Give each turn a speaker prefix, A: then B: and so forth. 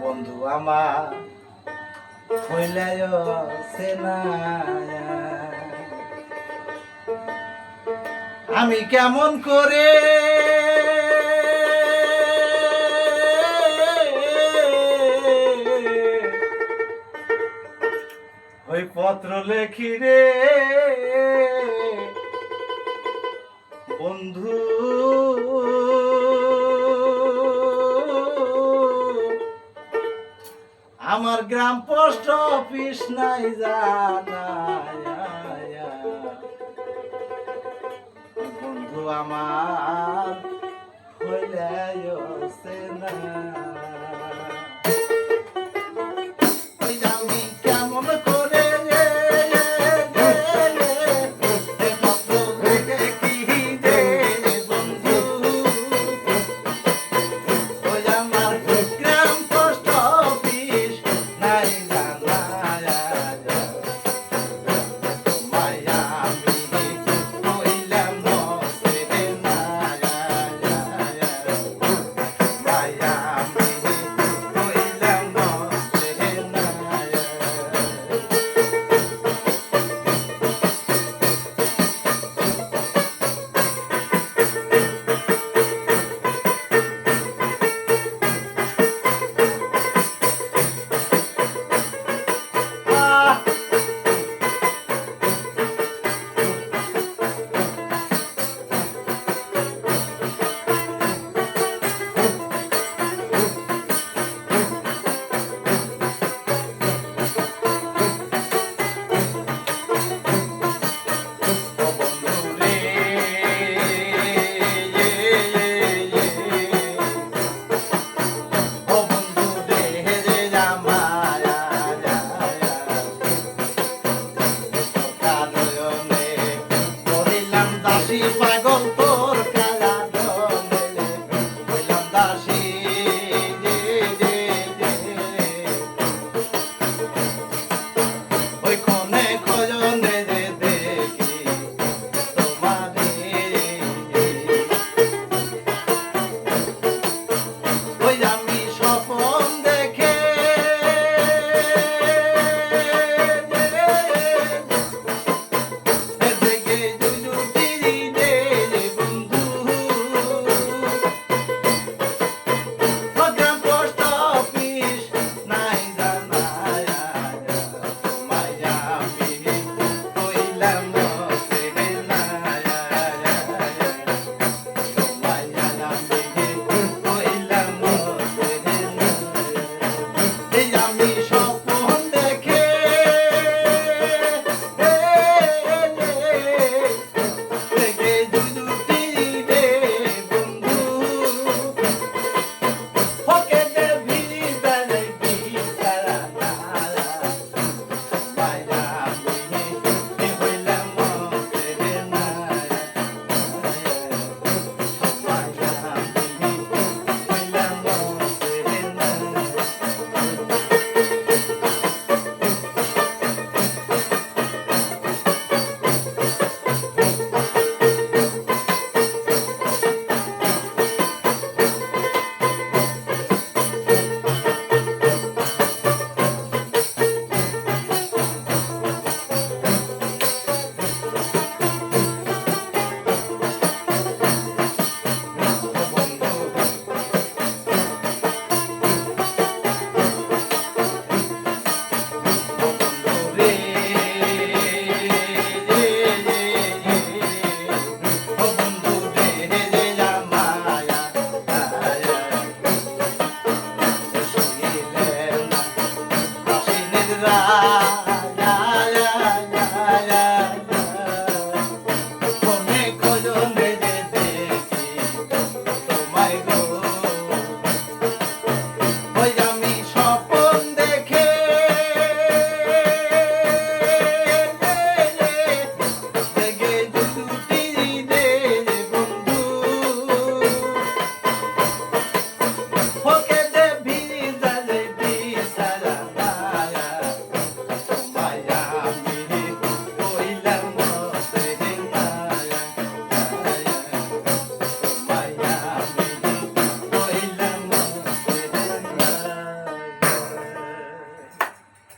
A: বন্ধু আমার সেনা আমি কেমন করে ওই পত্র লেখি রে? বন্ধু আমার গ্রাম পোস্ট অফিস নাই জানা বন্ধু আমার da. love.